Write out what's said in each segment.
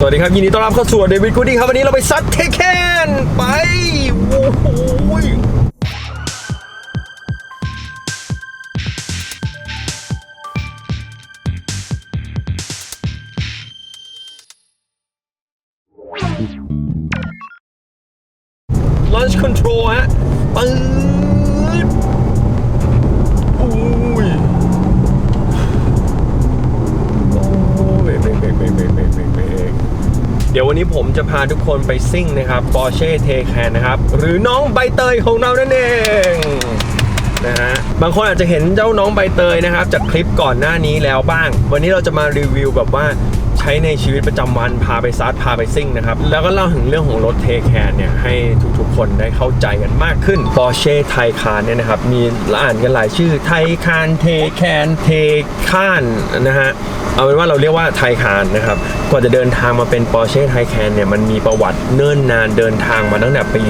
สวัสดีครับ ยินดีต้อนรับเข้าสู่เดวิดกูดี้ครับ วันนี้เราไปซัดเทคแคนไป โอ้โห ผมจะพาทุกคนไปซิ่งนะครับ Porsche Taycan นะครับ หรือน้องใบเตยของเรานั่นเองนะฮะบางคนอาจจะเห็นเจ้าน้องใบเตยนะครับ จากคลิปก่อนหน้านี้แล้วบ้าง วันนี้เราจะมารีวิวแบบว่า ใช้ในชีวิตประจำวันพาไปซัดพาไปซิ่งนะครับ แล้วก็เล่าถึงเรื่องของรถ Taycan เนี่ยให้ทุกๆ คนได้เข้าใจกันมากขึ้น Porsche Taycan เนี่ยนะครับ มีอ่านกันหลายชื่อ Taycan Taycan Taycan นะฮะเอาเป็นว่าเราเรียกว่าไทคานนะครับกว่าจะเดินทางมาเป็น Porsche Taycan เนี่ยมันมีประวัติเนิ่นนานเดินทางมาตั้งแต่ปี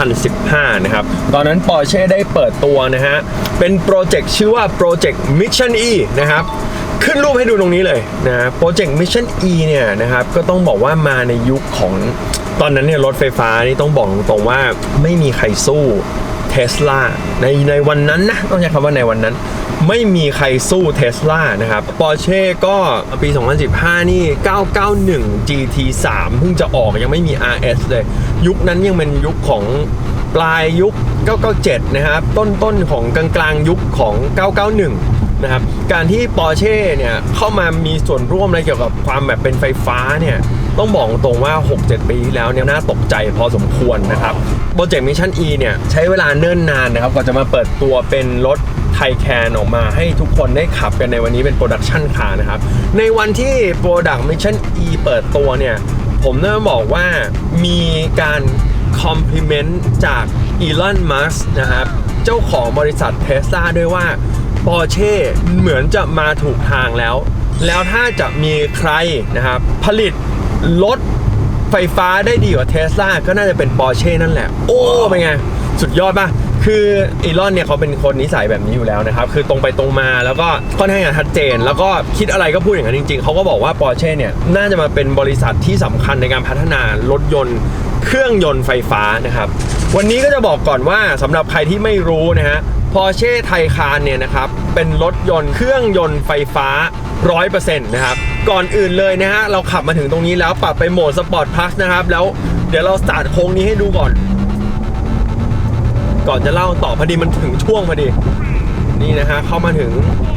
2015 นะครับ ตอนนั้น Porsche ได้เปิดตัวนะฮะเป็นโปรเจกต์ชื่อว่าโปรเจกต์ Mission E นะครับ ขึ้นรูปให้ดูตรงนี้เลยนะโปรเจกต์ Mission E เนี่ยนะครับก็ต้องบอกว่ามาในยุคของตอนนั้นเนี่ยรถไฟฟ้านี่ต้องบอกตรงๆว่าไม่มีใครสู้เทสลาในในวันนั้นนะต้องใช้คำว่าในวันนั้น ไม่มีใครสู้เทสลานะครับปอร์เช่ก็ปี 2015 นี่ 991 GT3 เพิ่งจะออกยังไม่มี RS เลย ยุคนั้นยังเป็นยุคของปลายยุค 997 นะครับ ต้นต้นของกลางกลางยุคของ 991 นะครับการที่ปอร์เช่เนี่ยเข้ามามีส่วนร่วมอะไรเกี่ยวกับความแบบเป็นไฟฟ้าเนี่ยต้องบอกตรงว่า 6-7 ปีที่แล้วเนี่ยน่าตกใจพอสมควรนะครับโปรเจกต์มิชชั่น E เนี่ยใช้เวลาเนิ่นนานนะครับกว่าจะมาเปิดตัวเป็นรถไทแคนออกมาให้ทุกคนได้ขับกันในวันนี้เป็นโปรดักชันคาร์นะครับ ในวันที่ Product Mission E เปิดตัวเนี่ย ผมเริ่มบอกว่ามีการคอมพลีเมนต์จากอีลอน มัสนะครับ เจ้าของบริษัทเทสลาด้วยว่า ปอร์เช่เหมือนจะมาถูกทางแล้ว แล้วถ้าจะมีใครนะครับ ผลิตรถไฟฟ้าได้ดีกว่าเทสลาก็น่าจะเป็นปอร์เช่นั่นแหละ โอ้ เป็นไง สุดยอดป่ะคืออีลอนเนี่ยเขาเป็นคนนิสัยแบบนี้อยู่แล้วนะครับ คือตรงไปตรงมาแล้วก็ค่อนข้างจะชัดเจน แล้วก็คิดอะไรก็พูดอย่างนั้นจริง ๆ เขาก็บอกว่าปอร์เช่เนี่ยน่าจะมาเป็นบริษัทที่สำคัญในการพัฒนารถยนต์เครื่องยนต์ไฟฟ้านะครับ วันนี้ก็จะบอกก่อนว่าสำหรับใครที่ไม่รู้นะฮะ Porsche Taycan เนี่ยนะครับ เป็นรถยนต์เครื่องยนต์ไฟฟ้า 100%นะครับ ก่อนอื่นเลยนะฮะ เราขับมาถึงตรงนี้แล้วปรับไปโหมดสปอร์ตพลัสนะครับ แล้วเดี๋ยวเราสตาร์ทโค้งนี้ให้ดูก่อน ก่อนจะเล่าต่อพอดีมันถึงช่วงพอดี นี่นะฮะ เข้ามาถึง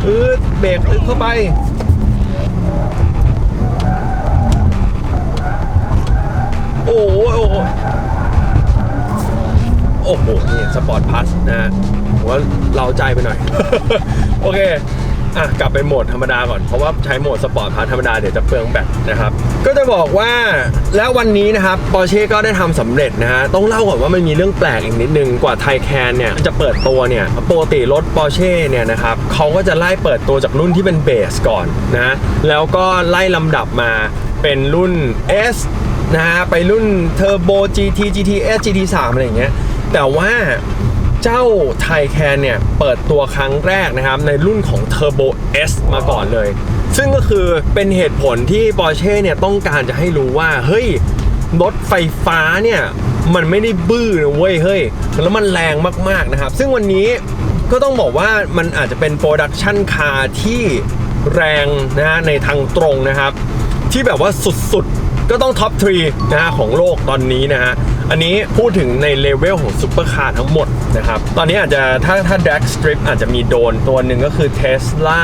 อืดเบรกอึดเข้าไปโอ้โห โอ้โหนี่สปอร์ตพัสนะฮะผมว่าเราใจไปหน่อย โอเคอะกลับไปโหมดธรรมดาก่อน เพราะว่าใช้โหมดสปอร์ตพัสธรรมดาเดี๋ยวจะเปลืองแบตนะครับ ก็จะบอกว่าแล้ววันนี้นะครับปอร์เช่ก็ได้ทำสำเร็จนะฮะต้องเล่าก่อนว่ามันมีเรื่องแปลกอีกนิดนึงกว่าไทแคนเนี่ยจะเปิดตัวเนี่ยปกติรถปอร์เช่เนี่ยนะครับเขาก็จะไล่เปิดตัวจากรุ่นที่เป็นเบสก่อนนะแล้วก็ไล่ลำดับมาเป็นรุ่น S นะฮะไปรุ่น Turbo GT GTS GT3 อะไรอย่างเงี้ย แต่ว่าเจ้าไทแคนเนี่ย เปิดตัวครั้งแรกนะครับ ในรุ่นของ Turbo S มาก่อนเลย ซึ่งก็คือเป็นเหตุผลที่ Porsche เนี่ย ต้องการจะให้รู้ว่า เฮ้ย รถไฟฟ้าเนี่ย มันไม่ได้บื้อนะเว้ย เฮ้ย แล้วมันแรงมาก ๆ นะครับ ซึ่งวันนี้ก็ต้องบอกว่ามันอาจจะเป็นโปรดักชันคาร์ที่แรงนะฮะในทางตรงนะครับ ที่แบบว่าสุดๆ ก็ต้องท็อปทรีนะฮะของโลกตอนนี้นะฮะ อันนี้พูดถึงในเลเวลของซูเปอร์คาร์ทั้งหมดนะครับ ตอนนี้อาจจะถ้าถ้า Drag Strip อาจจะมีโดนตัวหนึ่งก็คือ Tesla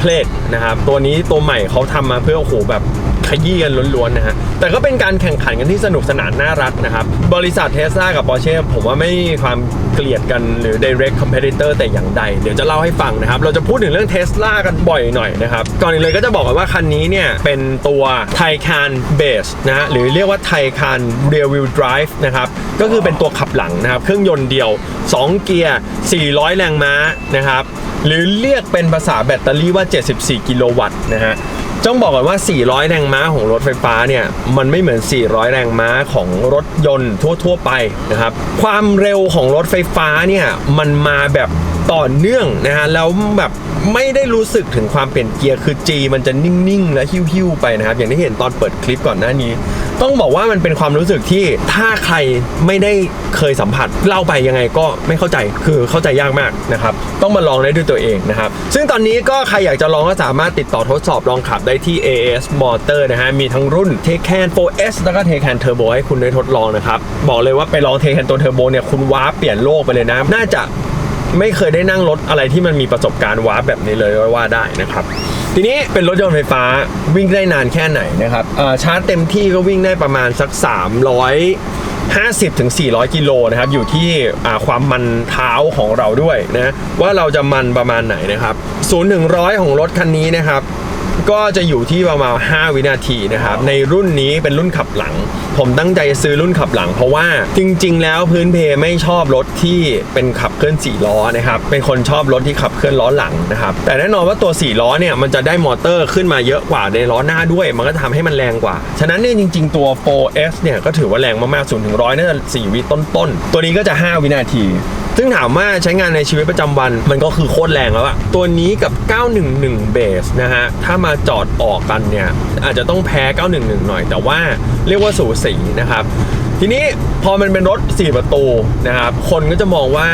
Plate นะครับ ตัวนี้ตัวใหม่เขาทำมาเพื่อโอ้โหแบบขยี้กันล้วนๆนะฮะ แต่ก็เป็นการแข่งขันกันที่สนุกสนานน่ารักนะครับ บริษัทเทสลากับ Porsche ผมว่าไม่มีความเกลียดกันหรือ direct competitor แต่อย่างใด เดี๋ยวจะเล่าให้ฟังนะครับ เราจะพูดถึงเรื่องเทสลากันบ่อยหน่อยนะครับ ก่อนอื่นเลยก็จะบอกกันว่าคันนี้เนี่ย เป็นตัว Taycan Base นะฮะ หรือเรียกว่า Taycan Rear Wheel Drive นะครับ ก็คือเป็นตัวขับหลังนะครับ เครื่องยนต์เดียว 2 เกียร์ 400 แรงม้านะครับ หรือเรียกเป็นภาษาแบตเตอรี่ว่า 74 กิโลวัตต์นะฮะต้องบอกก่อนว่า 400 แรงม้าของรถไฟฟ้าเนี่ย มันไม่เหมือน 400 แรงม้าของรถยนต์ทั่ว ๆ ไปนะครับ ความเร็วของรถไฟฟ้าเนี่ย มันมาแบบ ต่อเนื่องนะฮะแล้วแบบไม่ได้รู้สึกถึงความเปลี่ยนเกียร์คือ G มันจะนิ่งๆ และหิ้วๆไปนะครับ อย่างที่เห็นตอนเปิดคลิปก่อนหน้านี้ ต้องบอกว่ามันเป็นความรู้สึกที่ถ้าใครไม่ได้เคยสัมผัสเล่าไปยังไงก็ไม่เข้าใจคือเข้าใจยากมากนะครับ ต้องมาลองได้ด้วยตัวเองนะครับ ซึ่งตอนนี้ก็ใครอยากจะลองก็สามารถติดต่อทดสอบลองขับได้ที่ AS Motor นะฮะมีทั้งรุ่น Taycan 4S แล้วก็ Taycan Turbo ให้คุณได้ทดลองนะครับบอกเลยว่าไปลอง Taycan ตัว Turbo เนี่ยคุณว้าเปลี่ยนโลกไปเลยนะน่าจะ ไม่เคยได้นั่งรถอะไรที่มันมีประสบการณ์วาร์ปแบบนี้เลยว่าได้นะครับ ทีนี้เป็นรถยนต์ไฟฟ้าวิ่งได้นานแค่ไหนนะครับชาร์จเต็มที่ก็วิ่งได้ประมาณสัก350ถึง400 กิโลนะครับ อยู่ที่ความมันเท้าของเราด้วยนะ ว่าเราจะมันประมาณไหนนะครับ0ถึง100 ของรถคันนี้นะครับ ก็จะอยู่ที่ประมาณ 5 วินาทีนะครับ ในรุ่นนี้เป็นรุ่นขับหลัง ผมตั้งใจซื้อรุ่นขับหลัง เพราะว่าจริง ๆ แล้วพื้นเพไม่ชอบรถที่เป็นขับเคลื่อน4ล้อนะครับ เป็นคนชอบรถที่ขับเคลื่อนล้อหลังนะครับ แต่แน่นอนว่าตัว 4 ล้อเนี่ยมันจะได้มอเตอร์ขึ้นมาเยอะกว่าในล้อหน้าด้วย มันก็จะทำให้มันแรงกว่า ฉะนั้นเนี่ยจริง ๆ ตัว 4S เนี่ยก็ถือว่าแรงมากๆ0ถึง100น่าจะ4วิต้นๆ ตัวนี้ก็จะ 5 วินาที ซึ่งถามว่าใช้งานในชีวิตประจำวันมันก็คือโคตรแรงแล้วอะตัวนี้กับ 911 เบสนะฮะ ถ้ามาจอดออกกันเนี่ย อาจจะต้องแพ้ 911 หน่อย แต่ว่าเรียกว่าสูสีนะครับ ทีนี้พอมันเป็นรถ 4 ประตูนะครับ คนก็จะมองว่า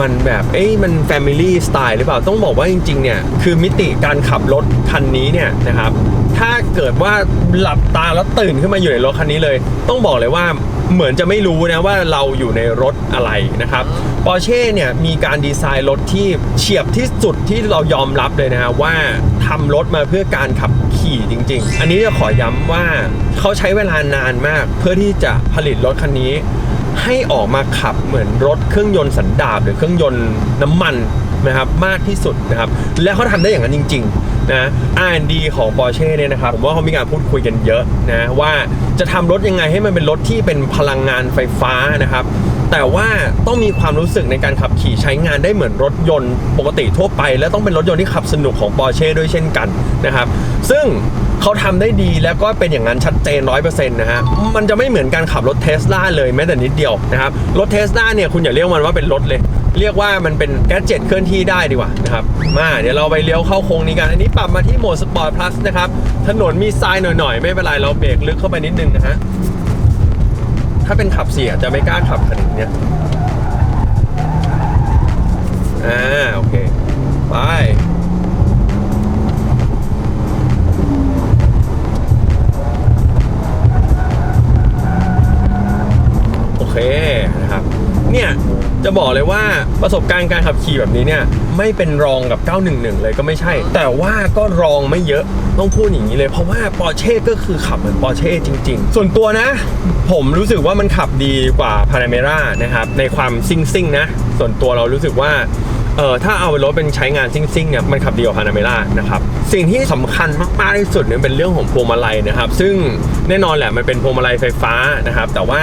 มันแบบ เอ้ยมัน Family Style หรือเปล่า ต้องบอกว่าจริงๆ เนี่ย คือมิติการขับรถคันนี้เนี่ยนะครับ ถ้าเกิดว่าหลับตาแล้วตื่นขึ้นมาอยู่ในรถคันนี้เลย ต้องบอกเลยว่า เหมือนจะไม่รู้นะว่าเราอยู่ในรถอะไรนะครับปอร์เช่เนี่ยมีการดีไซน์รถที่เฉียบที่สุดที่เรายอมรับเลยนะฮะว่าทำรถมาเพื่อการขับขี่จริง ๆ อันนี้จะขอย้ำว่าเขาใช้เวลานานมากเพื่อที่จะผลิตรถคันนี้ ให้ออกมาขับเหมือนรถเครื่องยนต์สันดาปหรือเครื่องยนต์น้ำมัน นะครับมากที่สุดนะครับและเขาทำได้อย่างนั้นจริงๆนะ R&D ของ Porsche เนี่ยนะครับผมว่าเขามีการพูดคุยกันเยอะนะว่าจะทำรถยังไงให้มันเป็นรถที่เป็นพลังงานไฟฟ้านะครับแต่ว่าต้องมีความรู้สึกในการขับขี่ใช้งานได้เหมือนรถยนต์ปกติทั่วไป และต้องเป็นรถยนต์ที่ขับสนุกของ Porsche ด้วยเช่นกันนะครับซึ่งเขาทำได้ดีแล้วก็เป็นอย่างนั้นชัดเจน100%นะฮะ มันจะไม่เหมือนการขับรถเทสลาเลยแม้แต่นิดเดียวนะครับ รถเทสลาเนี่ยคุณอย่าเรียกมันว่าเป็นรถเลย เรียกว่ามันเป็นแกดเจ็ตเคลื่อนที่ได้ดีกว่านะครับมาเดี๋ยวเราไปเลี้ยวเข้าโค้งนี้กัน อันนี้ปรับมาที่โหมดสปอร์ตพลัสนะครับ ถนนมีทรายหน่อยๆ ไม่เป็นไร เราเบรกลึกเข้าไปนิดนึงนะฮะ ถ้าเป็นขับเสียจะไม่กล้าขับขนาดเนี้ยอ่าโอเค ไปโอเค เนี่ยจะบอกเลยว่าประสบการณ์การขับขี่แบบนี้เนี่ยไม่เป็นรองกับ 911 เลยก็ไม่ใช่ แต่ว่าก็รองไม่เยอะต้องพูดอย่างนี้เลยเพราะว่าปอร์เช่ก็คือขับเหมือนปอร์เช่จริง ๆ ส่วนตัวนะ ผมรู้สึกว่ามันขับดีกว่าพานาเมรานะครับในความซิ่งซิ่งๆนะ ส่วนตัวเรารู้สึกว่าเออถ้าเอารถเป็นใช้งานซิ่งซิ่งๆเนี่ยมันขับดีกว่าพานาเมรานะครับสิ่งที่สำคัญมากๆที่สุดเนี่ยเป็นเรื่องของพวงมาลัยนะครับ ซึ่งแน่นอนแหละมันเป็นพวงมาลัยไฟฟ้านะครับ แต่ว่า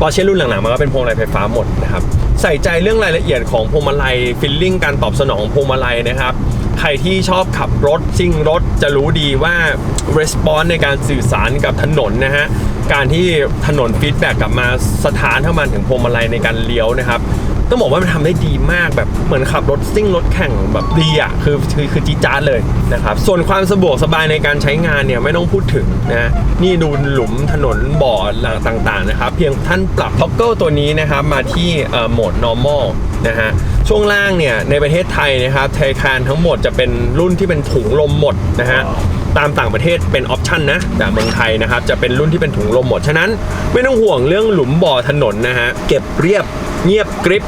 ปอร์เช่รุ่นหลังๆมันก็เป็นพวงมาลัยไฟฟ้าหมดนะครับใส่ใจเรื่องรายละเอียดของพวงมาลัยฟิลลิ่งการตอบสนองของพวงมาลัยนะครับใครที่ชอบขับรถซิ่งรถจะรู้ดีว่า response ในการสื่อสารกับถนนนะฮะการที่ถนนฟีดแบ็กกลับมาสถานเท่ามาถึงพวงมาลัยในการเลี้ยวนะครับ ต้องบอกว่ามันทำได้ดีมากแบบเหมือนขับรถซิ่งรถแข่งแบบดีอะคือคือคือจี๊ดจ๊าดเลยนะครับส่วนความสะดวกสบายในการใช้งานเนี่ยไม่ต้องพูดถึงนะนี่ดูหลุมถนนบ่อต่างๆนะครับเพียงท่านปรับท็อกเกิลตัวนี้นะครับมาที่โหมด normal นะฮะช่วงล่างเนี่ยในประเทศไทยนะครับไทคานทั้งหมดจะเป็นรุ่นที่เป็นถุงลมหมดนะฮะตามต่างประเทศเป็นออปชันนะแต่เมืองไทยนะครับจะเป็นรุ่นที่เป็นถุงลมหมด ฉะนั้นไม่ต้องห่วงเรื่องหลุมบ่อถนนนะฮะเก็บเรียบ เงียบกริบ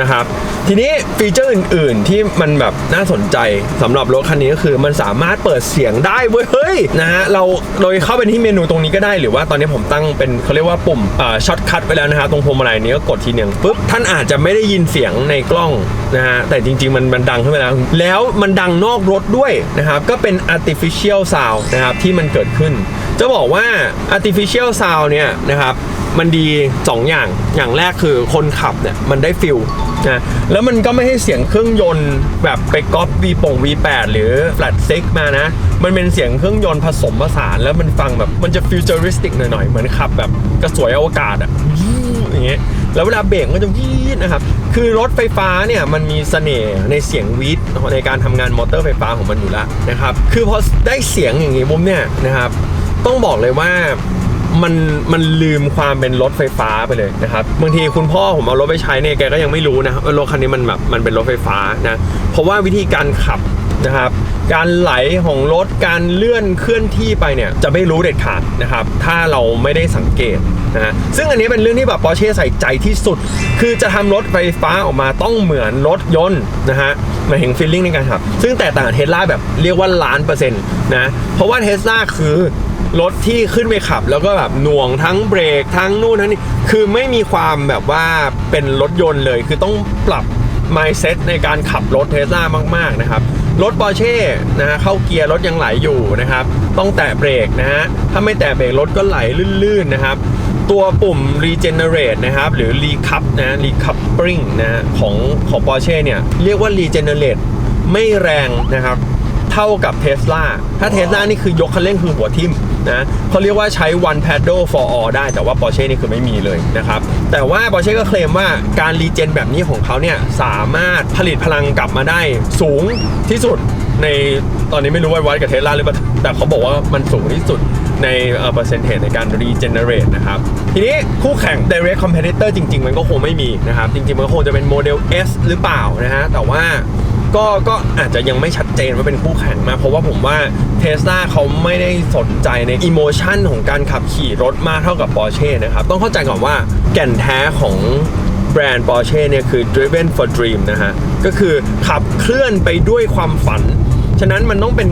นะครับทีนี้ฟีเจอร์อื่น ๆ ที่มันแบบน่าสนใจสำหรับรถคันนี้ก็คือมันสามารถเปิดเสียงได้เว้ยเฮ้ยนะฮะเราโดยเข้าไปที่เมนูตรงนี้ก็ได้หรือว่าตอนนี้ผมตั้งเป็นเขาเรียกว่าปุ่มช็อตคัทไว้แล้วนะฮะตรงพวงมาลัยนี้ก็กดทีหนึ่งปุ๊บท่านอาจจะไม่ได้ยินเสียงในกล้องนะฮะแต่จริง ๆ มันมันดังขึ้นมาแล้วแล้วมันดังนอกรถด้วยนะครับก็เป็น artificial sound นะครับที่มันเกิดขึ้น จะบอกว่า artificial sound เนี่ยนะครับ มันดี 2 อย่าง อย่างแรกคือคนขับเนี่ยมันได้ฟิลนะแล้วมันก็ไม่ให้เสียงเครื่องยนต์แบบไปก๊อป V ปง V8 หรือ Flat 6มานะ มันเป็นเสียงเครื่องยนต์ผสมผสาน แล้วมันฟังแบบมันจะฟิวเจอริสติกหน่อยๆ เหมือนขับแบบกระสวยอวกาศอะอย่างเงี้ยแล้วเวลาเบรกก็จะวีดนะครับ คือรถไฟฟ้าเนี่ยมันมีเสน่ห์ในเสียงวีดในการทำงานมอเตอร์ไฟฟ้าของมันอยู่แล้วนะครับ คือพอได้เสียงอย่างนี้ปุ๊บเนี่ยนะครับ ต้องบอกเลยว่า มันมันลืมความเป็นรถไฟฟ้าไปเลยนะครับบางทีคุณพ่อผมเอารถไปใช้เนี่ยแกก็ยังไม่รู้นะว่ารถคันนี้มันแบบมันเป็นรถไฟฟ้านะเพราะว่าวิธีการขับนะครับการไหลของรถการเลื่อนเคลื่อนที่ไปเนี่ยจะไม่รู้เด็ดขาดนะครับถ้าเราไม่ได้สังเกตนะซึ่งอันนี้เป็นเรื่องที่แบบปอร์เช่ใส่ใจที่สุด คือจะทำรถไฟฟ้าออกมาต้องเหมือนรถยนต์นะฮะ หมายถึงฟีลลิ่งในการขับ ซึ่งแตกต่างเทสลาแบบเรียกว่าล้านเปอร์เซ็นต์นะ เพราะว่าเทสลาคือรถที่ขึ้นไปขับ แล้วก็แบบหน่วงทั้งเบรกทั้งนู่นทั้งนี่คือไม่มีความแบบว่าเป็นรถยนต์เลย คือต้องปรับ mindset ในการขับรถเทสลามาก ๆ นะครับ รถปอร์เช่นะฮะเข้าเกียร์รถยังไหลอยู่นะครับ ต้องแตะเบรกนะฮะถ้าไม่แตะเบรกรถก็ไหลลื่น ๆ นะครับ ตัวปุ่ม regenerate นะครับ หรือ recup นะ recoupling นะของของ Porsche เนี่ย เรียกว่า regenerate ไม่แรงนะครับ เท่ากับเท s l a ถ้าเท s l a นี่คือยกคันเร่งคือหัวทิ่มนะเขาเรียกว่าใช้ one paddle for all ได้แต่ว่า Porsche นี่คือไม่มีเลยนะครับ แต่ว่า Porsche ก็เคลมว่าการรีเจนแบบนี้ของเขาเนี่ย สามารถผลิตพลังกลับมาได้สูงที่สุดในตอนนี้ไม่รู้ว่าวัดกับเท s l a หรือเปล่าแต่เขาบอกว่ามันสูงที่สุด ในเปอร์เซ็นต์ในการ regenerate นะครับ ทีนี้คู่แข่ง direct competitor จริง ๆ มันก็คงไม่มีนะครับ จริง ๆ มันก็คงจะเป็นโมเดล S หรือเปล่านะฮะ แต่ว่าก็ก็อาจจะยังไม่ชัดเจนว่าเป็นคู่แข่งมากเพราะว่าผมว่าเทส l a เขาไม่ได้สนใจในอิโมชันของการขับขี่รถมากเท่ากับ Porsche นะครับ ต้องเข้าใจก่อนว่าแก่นแท้ของแบรนด์ Porsche เนี่ยคือ driven for dream นะฮะ ก็คือขับเคลื่อนไปด้วยความฝัน ฉะนั้นมันต้องเป็น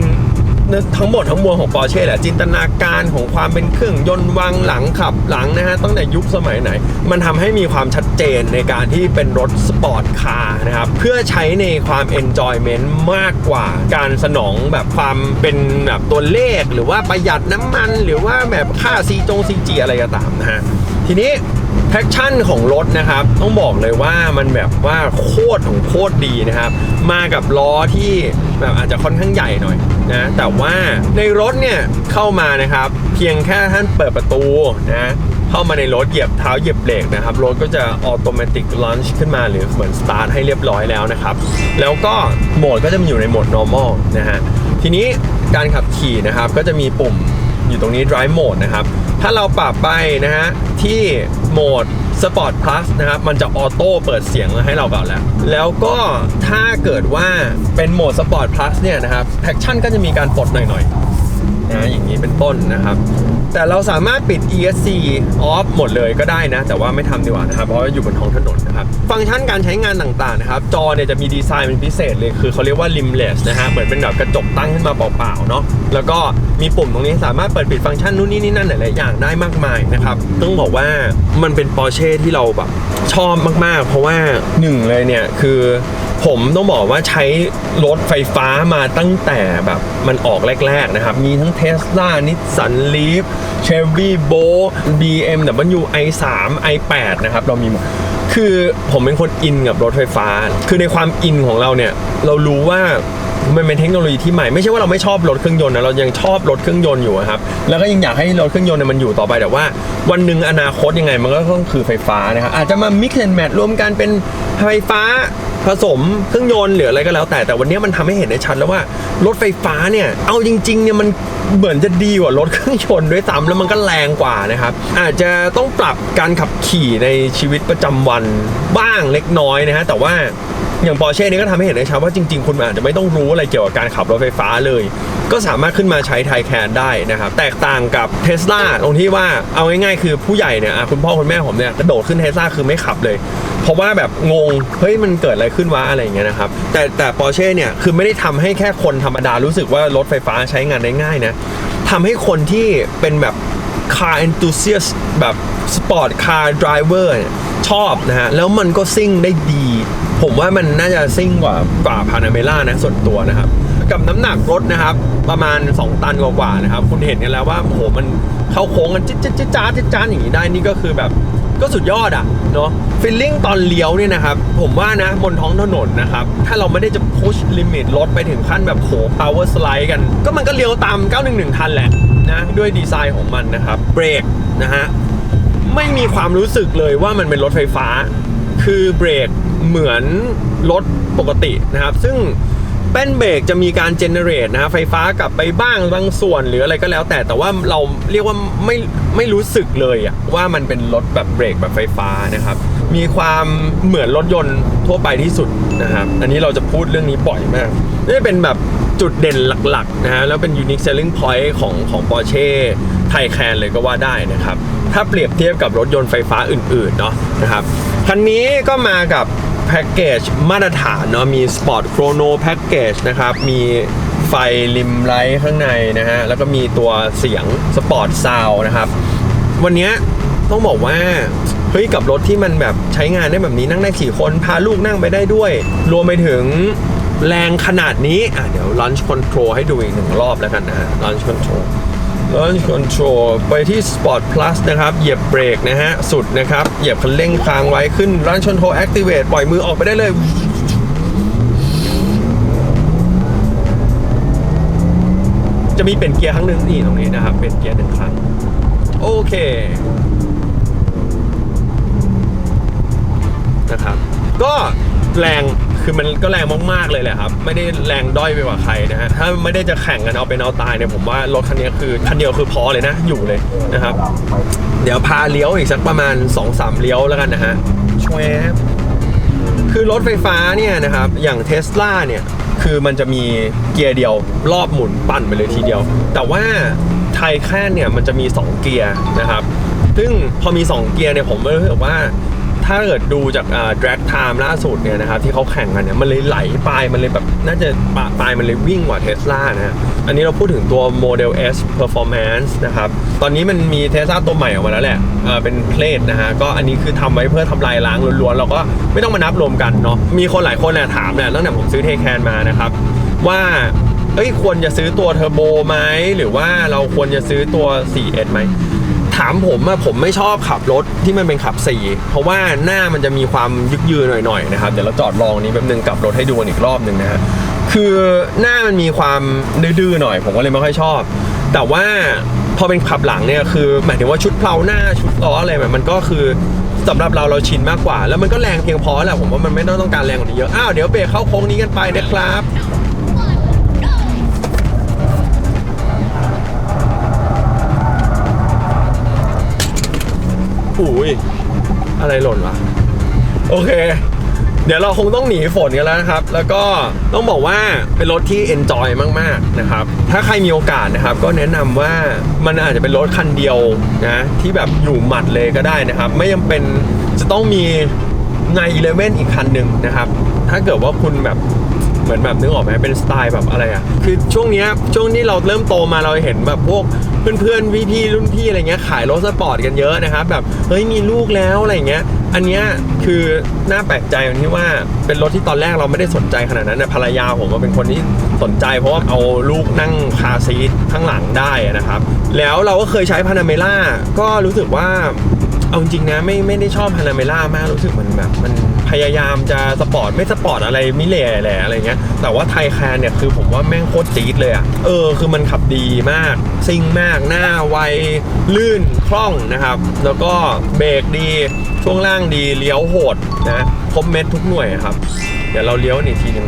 ทั้งหมดทั้งมวลของปอร์เช่แหละจินตนาการของความเป็นเครื่องยนต์วางหลังขับหลังนะฮะตั้งแต่ยุคสมัยไหน มันทำให้มีความชัดเจนในการที่เป็นรถสปอร์ตคาร์นะครับ เพื่อใช้ในความ enjoyment มากกว่าการสนองแบบความเป็นแบบตัวเลข หรือว่าประหยัดน้ำมัน หรือว่าแบบค่าซีจงซีจีอะไรก็ตามนะฮะ ทีนี้แพคชั่นของรถนะครับ ต้องบอกเลยว่ามันแบบว่าโคตรของโคตรดีนะครับ มากับล้อที่แบบอาจจะค่อนข้างใหญ่หน่อยนะแต่ว่าในรถเนี่ยเข้ามานะครับ เพียงแค่ท่านเปิดประตูนะเข้ามาในรถเหยียบเท้าเหยียบเบรกนะครับ รถก็จะออโตเมติกลันช์ขึ้นมาหรือเหมือนสตาร์ทให้เรียบร้อยแล้วนะครับ แล้วก็โหมดก็จะมีอยู่ในโหมด normal นะฮะทีนี้การขับขี่นะครับก็จะมีปุ่มอยู่ตรงนี้ drive mode นะครับ ถ้าเราปรับไปนะฮะที่โหมด Sport Plus นะครับ มันจะออโต้เปิดเสียงให้เราก่อนแล้ว แล้วก็ถ้าเกิดว่าเป็นโหมด Sport Plus เนี่ยนะครับ Traction ก็จะมีการปลดหน่อยๆ นะอย่างนี้เป็นต้นนะครับ แต่เราสามารถปิด ESC off หมดเลยก็ได้นะ แต่ว่าไม่ทำดีกว่านะครับ เพราะว่าอยู่บนท้องถนนนะครับ ฟังก์ชันการใช้งานต่างๆนะครับ จอเนี่ยจะมีดีไซน์เป็นพิเศษเลย คือเขาเรียกว่า rimless นะฮะ เหมือนเป็นแบบกระจกตั้งขึ้นมาเปล่าๆเนาะ แล้วก็มีปุ่มตรงนี้สามารถเปิดปิดฟังก์ชันนู่นนี่นี่นั่นหลายๆอย่างได้มากมายนะครับ ต้องบอกว่ามันเป็น Porsche ที่เราแบบชอบมากๆ เพราะว่าหนึ่งเลยเนี่ยคือผมต้องบอกว่าใช้รถไฟฟ้ามาตั้งแต่แบบมันออกแรก ๆนะครับ มีทั้ง Nissan Leaf Chevy Bolt BMW i3 i8 นะครับ เรามีหมดคือผมเป็นคนอินกับรถไฟฟ้า คือในความอินของเราเนี่ย เรารู้ว่ามันเป็นเทคโนโลยีที่ใหม่ ไม่ใช่ว่าเราไม่ชอบรถเครื่องยนต์นะ เรายังชอบรถเครื่องยนต์อยู่ครับ แล้วก็ยังอยากให้รถเครื่องยนต์เนี่ยมันอยู่ต่อไป แต่ว่า วันหนึ่งอนาคตยังไงมันก็ต้องคือไฟฟ้านะครับ อาจจะมา mix and match รวมกันเป็นไฟฟ้า ผสมเครื่องยนต์หรืออะไรก็แล้วแต่แต่วันนี้มันทำให้เห็นได้ชัดแล้วว่ารถไฟฟ้าเนี่ยเอาจริงๆเนี่ยมันเหมือนจะดีกว่ารถเครื่องยนต์ด้วยซ้ำแล้วมันก็แรงกว่านะครับอาจจะต้องปรับการขับขี่ในชีวิตประจำวันบ้างเล็กน้อยนะฮะแต่ว่า อย่างปอร์เช่นี่ก็ทำให้เห็นได้ชัดว่าจริง ๆ คุณอาจจะไม่ต้องรู้อะไรเกี่ยวกับการขับรถไฟฟ้าเลย ก็สามารถขึ้นมาใช้ไทยแคนได้นะครับ แตกต่างกับเทสลาตรงที่ว่าเอาง่ายๆคือผู้ใหญ่เนี่ยคุณพ่อคุณแม่ผมเนี่ยกระโดดขึ้นเทสลาคือไม่ขับเลย เพราะว่าแบบงงเฮ้ยมันเกิดอะไรขึ้นวะอะไรอย่างเงี้ยนะครับแต่แต่ปอร์เช่เนี่ยคือไม่ได้ทำให้แค่คนธรรมดารู้สึกว่ารถไฟฟ้าใช้งานได้ง่ายนะทำให้คนที่เป็นแบบ car enthusiast แบบ sport car driver เนี่ยชอบนะฮะ แล้วมันก็ซิ่งได้ดี ผมว่ามันน่าจะซิ่งกว่ากว่าพานาเมล่านะส่วนตัวนะครับ กับน้ำหนักรถนะครับ ประมาณ 2 ตันกว่าๆนะครับ คุณเห็นกันแล้วว่าโอ้โหมันเข้าโค้งกันจิ๊ดจิ๊ดจิ๊ดจ้าจิ๊ดจ้าอย่างนี้ได้นี่ก็คือแบบก็สุดยอดอะเนาะฟีลลิ่งตอนเลี้ยวเนี่ยนะครับ ผมว่านะบนท้องถนนนะครับ ถ้าเราไม่ได้จะพุชลิมิตรถไปถึงขั้นแบบโห power slide กัน ก็มันก็เลี้ยวตาม 911 ทันแหละนะด้วยดีไซน์ของมันนะครับ เบรกนะฮะ ไม่มีความรู้สึกเลยว่ามันเป็นรถไฟฟ้า คือเบรก เหมือนรถปกตินะครับ ซึ่งแป้นเบรกจะมีการเจเนเรตนะฮะไฟฟ้ากลับไปบ้างบางส่วนหรืออะไรก็แล้วแต่แต่ว่าเราเรียกว่าไม่ไม่รู้สึกเลยอะว่ามันเป็นรถแบบเบรกแบบไฟฟ้านะครับ มีความเหมือนรถยนต์ทั่วไปที่สุดนะครับ อันนี้เราจะพูดเรื่องนี้บ่อยมากนี่เป็นแบบจุดเด่นหลักๆนะฮะแล้วเป็น unique selling point ของของ Porsche Taycan เลยก็ว่าได้นะครับ ถ้าเปรียบเทียบกับรถยนต์ไฟฟ้าอื่นๆเนาะนะครับคันนี้ก็มากับ แพ็กเกจมาตรฐานเนาะมี Sport Chrono Package นะครับมีไฟริมไลท์ข้างในนะฮะแล้วก็มีตัวเสียง Sport Sound นะครับ วันนี้ต้องบอกว่าเฮ้ยกับรถที่มันแบบใช้งานได้แบบนี้นั่งได้สี่คนพาลูกนั่งไปได้ด้วย รวมไปถึงแรงขนาดนี้อะเดี๋ยว Launch Control ให้ดูอีกหนึ่งรอบแล้วกันนะฮะ Launch Control Launch Control ไปที่ Sport Plus นะครับ เหยียบเบรกนะฮะ สุดนะครับ เหยียบคันเร่งค้างไว้ขึ้น Launch Control Activate ปล่อยมือออกไปได้เลยจะมีเปลี่ยนเกียร์ครั้งหนึ่งนี่ตรงนี้นะครับ เป็นเกียร์หนึ่งครั้ง โอเค นะครับ ก็แรง คือมันก็แรงมากๆเลยแหละครับ ไม่ได้แรงด้อยไปกว่าใครนะฮะถ้าไม่ได้จะแข่งกันเอาเป็นเอาตายเนี่ยผมว่ารถคันนี้คือคันเดียวคือพอเลยนะอยู่เลยนะครับ เดี๋ยวพาเลี้ยวอีกสักประมาณ 2-3เลี้ยวแล้วกันนะฮะชวบคือรถไฟฟ้าเนี่ยนะครับอย่างเทสลาเนี่ยคือมันจะมีเกียร์เดียวรอบหมุนปั่นไปเลยทีเดียว แต่ว่าไทยแค่เนี่ยมันจะมี 2 เกียร์นะครับ ซึ่งพอมี 2 เกียร์เนี่ยผมรู้สึกว่า ถ้าเกิดดูจากอ่า drag time ล่าสุดเนี่ยนะครับที่เขาแข่งกันเนี่ยมันเลยไหลปลายมันเลยแบบน่าจะปลาปลายมันเลยวิ่งกว่าเทสลานะฮะอันนี้เราพูดถึงตัว Model S Performance นะครับ ตอนนี้มันมีเทสลาตัวใหม่ออกมาแล้วแหละเอ่อเป็นเพลทนะฮะก็อันนี้คือทำไว้เพื่อทำลายล้างล้วนๆ เราก็ไม่ต้องมานับรวมกันเนาะมีคนหลายคนเนี่ยถามเนี่ยตั้งแต่ผมซื้อเทแคนมานะครับว่าเอ้ยควรจะซื้อตัวเทอร์โบไหมหรือว่าเราควรจะซื้อตัว 4S ไหมามผมอะผมไม่ชอบขับรถที่มันเป็นขับ4เพราะว่าหน้ามันจะมีความยึกยือหน่อยๆนะครับเดี๋ยวเราจอดลองนี้แป๊บนึงกลับรถให้ดูกันอีกรอบหนึ่งนะฮะคือหน้ามันมีความดื้อๆหน่อย ผมก็เลยไม่ค่อยชอบ แต่ว่าพอเป็นขับหลังเนี่ยคือหมายถึงว่าชุดเพลาหน้าชุดล้ออะไรแบบมันก็คือสำหรับเราเราชินมากกว่า แล้วมันก็แรงเพียงพอแหละผมว่ามันไม่ต้องต้องการแรงกว่านี้เยอะอ้าวเดี๋ยวเบรกเข้าโค้งนี้กันไปนะครับ อุ้ยอะไรหล่นวะโอเค เดี๋ยวเราคงต้องหนีฝนกันแล้วนะครับ แล้วก็ต้องบอกว่าเป็นรถที่ enjoy มาก ๆ นะครับ ถ้าใครมีโอกาสนะครับ ก็แนะนำว่ามันอาจจะเป็นรถคันเดียวนะที่แบบอยู่หมัดเลยก็ได้นะครับ ไม่จำเป็นจะต้องมีใน 11 อีกคันหนึ่งนะครับ ถ้าเกิดว่าคุณแบบ มือนแบบนึกออกไหมเป็นสไตล์แบบอะไรอะคือช่วงเนี้ยช่วงที่เราเริ่มโตมาเราเห็นแบบพวกเพื่อนๆพี่ๆรุ่นพี่อะไรเงี้ยขายรถสปอร์ตกันเยอะนะครับแบบเฮ้ยมีลูกแล้วอะไรเงี้ยอันเนี้ยคือน่าแปลกใจตรงที่ว่าเป็นรถที่ตอนแรกเราไม่ได้สนใจขนาดนั้นนะภรรยาผมก็เป็นคนที่สนใจ เพราะว่าเอาลูกนั่งคาซีทข้างหลังได้นะครับ แล้วเราก็เคยใช้พานาเมล่าก็รู้สึกว่า เอาจริงนะไม่ไม่ได้ชอบพานาเมล่ามากรู้สึกมันแบบมันพยายามจะสปอร์ตไม่สปอร์ตอะไรมิเล่แหละอะไรเงี้ยแต่ว่าไทแคนเนี่ยคือผมว่าแม่งโคตรจี๊ดเลยอะเออคือมันขับดีมากซิ่งมากหน้าไวลื่นคล่องนะครับ แล้วก็เบรกดีช่วงล่างดีเลี้ยวโหดนะครบเม็ดทุกหน่วยครับ เดี๋ยวเราเลี้ยวอีกทีหนึง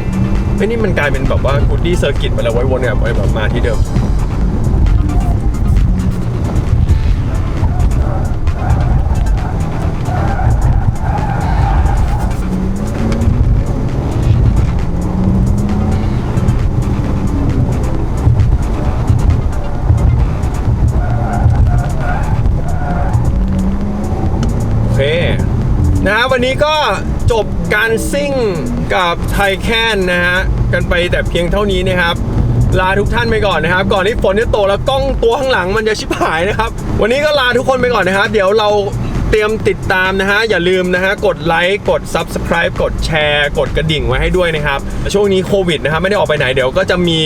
เฮ้ยนี่มันกลายเป็นแบบว่ากูดดี้เซอร์กิตไปแล้วไว้วนเนี่ยไปแบบมาที่เดิม วันนี้ก็จบการซิ่งกับไทยแคนนะฮะ กันไปแต่เพียงเท่านี้นะครับลาทุกท่านไปก่อนนะครับ ก่อนที่ฝนจะตกแล้วกล้องตัวข้างหลังมันจะชิบหายนะครับ วันนี้ก็ลาทุกคนไปก่อนนะครับ เดี๋ยวเรา เตรียมติดตามนะฮะ อย่าลืมนะฮะ กดไลค์กด Subscribe กดแชร์ กดกระดิ่งไว้ให้ด้วยนะครับ ช่วงนี้โควิดนะครับไม่ได้ออกไปไหนเดี๋ยวก็จะมี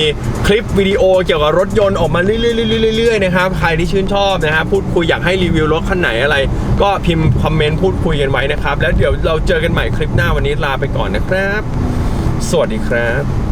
คลิปวิดีโอเกี่ยวกับรถยนต์ออกมาเรื่อยๆๆๆๆนะครับ ใครที่ชื่นชอบนะฮะพูดคุยอยากให้รีวิวรถคันไหนอะไร ก็พิมพ์คอมเมนต์พูดคุยกันไว้นะครับ แล้วเดี๋ยวเราเจอกันใหม่คลิปหน้าวันนี้ลาไปก่อนนะครับ สวัสดีครับ